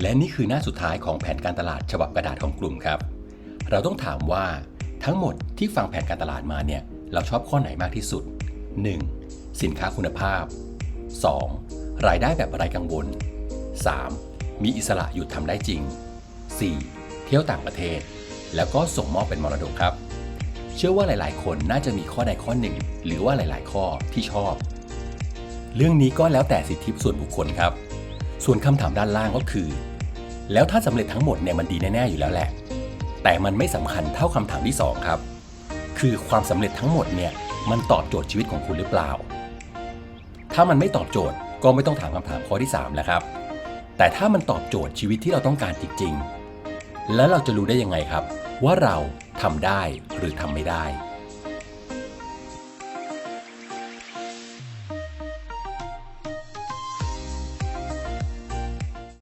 และนี่คือหน้าสุดท้ายของแผนการตลาดฉบับกระดาษของกลุ่มครับ เราต้องถามว่าทั้งหมดที่ฟังแผนการตลาดมาเนี่ยเราชอบข้อไหนมากที่สุด 1. สินค้าคุณภาพ 2. รายได้แบบไร้กังวล 3. มีอิสระหยุดทำได้จริง 4. เที่ยวต่างประเทศ แล้วก็ส่งมอบเป็นมรดกครับ เชื่อว่าหลาย ๆ คนน่าจะมีข้อใดข้อหนึ่ง หรือว่าหลาย ๆ ข้อที่ชอบ เรื่องนี้ก็แล้วแต่สิทธิส่วนบุคคลครับ ส่วนคำถามด้านล่างก็คือ แล้วถ้าสำเร็จทั้งหมดเนี่ยมันดีแน่ๆอยู่แล้วแหละ แต่มันไม่สำคัญเท่าคำถามที่ 2 ครับ คือความสำเร็จทั้งหมดเนี่ยมันตอบโจทย์ชีวิตของคุณหรือเปล่า ถ้ามันไม่ตอบโจทย์ก็ไม่ต้องถามคำถามข้อที่3แล้วครับ แต่ถ้ามันตอบโจทย์ชีวิตที่เราต้องการจริง ๆ แล้วเราจะรู้ได้ยังไงครับ ว่าเราทำได้หรือทำไม่ได้